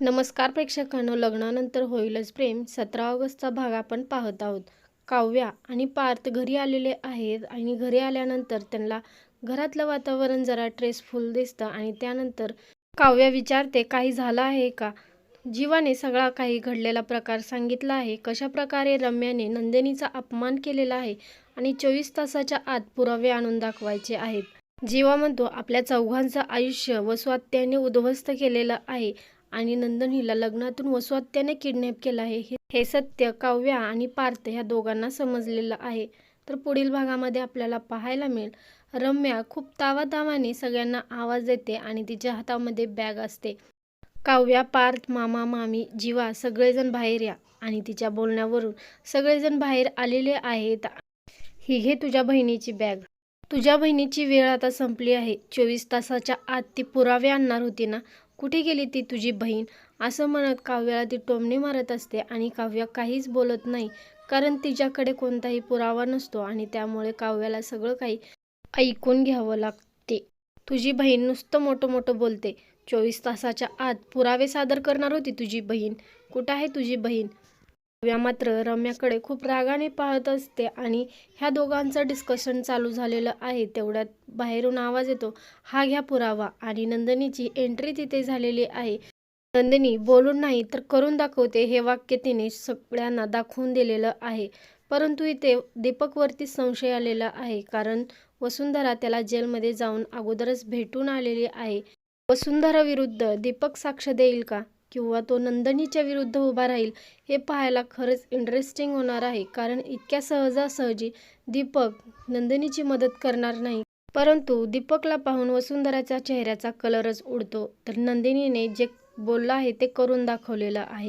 नमस्कार प्रेक्षकांनो लग्नानंतर होईलच प्रेम. सतरा ऑगस्टचा भाग आपण पाहत आहोत. काव्या आणि पार्थ घरी आलेले आहेत आणि घरी आल्यानंतर त्यांना घरातलं वातावरण जरा ट्रेसफुल दिसतं आणि त्यानंतर काव्या विचारते काही झालं आहे का? जीवाने सगळा काही घडलेला प्रकार सांगितला आहे. कशा प्रकारे रम्याने नंदिनीचा अपमान केलेला आहे आणि चोवीस तासाच्या आत पुरावे आणून दाखवायचे आहेत? जीवा म्हणतो आपल्या चौघांचं आयुष्य वसुहत्याने उद्ध्वस्त केलेलं आहे. आणि नंदन हिला लग्नातून वसुहत्याने किडनॅप केला आहे. हे- हे सत्य काव्या आणि पार्थ ह्या दोघांना समजलेलं आहे. तर पुढील भागामध्ये आपल्याला पाहायला मिळेल. रम्या खूप तावातावाने सगळ्यांना आवाज देते आणि तिच्या हातामध्ये बॅग असते. काव्या पार्थ मामा मामी जीवा सगळेजण बाहेर या आणि तिच्या बोलण्यावरून सगळेजण बाहेर आलेले आहेत. ही घे तुझ्या बहिणीची बॅग तुझ्या बहिणीची वेळ आता संपली आहे. चोवीस तासाच्या आत ती पुरावे आणणार होती ना? कुठे गेली ती तुझी बहीण? असं म्हणत काव्याला ती टोमणे मारत असते आणि काव्या काहीच बोलत नाही कारण तिच्याकडे कोणताही पुरावा नसतो आणि त्यामुळे काव्याला सगळं काही ऐकून घ्यावं लागते. तुझी बहीण नुसतं मोठं मोठं बोलते. चोवीस तासाच्या आत पुरावे सादर करणार होती तुझी बहीण. कुठं आहे तुझी बहीण? काव्या मात्र रम्याकडे खूप रागाने पाहत असते आणि ह्या दोघांचं डिस्कशन चालू झालेलं आहे. तेवढ्यात बाहेरून आवाज येतो हा घ्या पुरावा. आणि नंदिनीची एंट्री तिथे झालेली आहे. नंदिनी बोलून नाही तर करून दाखवते हे वाक्य तिने सगळ्यांना दाखवून दिलेलं आहे. परंतु इथे दीपकवरती संशय आलेला आहे कारण वसुंधरा त्याला जेलमध्ये जाऊन अगोदरच भेटून आलेली आहे. वसुंधरा विरुद्ध दीपक साक्ष देईल का? किंवा तो नंदिनीच्या विरुद्ध उभा राहील हे पाहायला खरंच इंटरेस्टिंग होणार आहे. कारण इतक्या सहजासहजी दीपक नंदिनीची मदत करणार नाही. परंतु दीपकला पाहून वसुंधराच्या चेहऱ्याचा कलरच उडतो. तर नंदिनीने जे बोललं आहे ते करून दाखवलेलं आहे.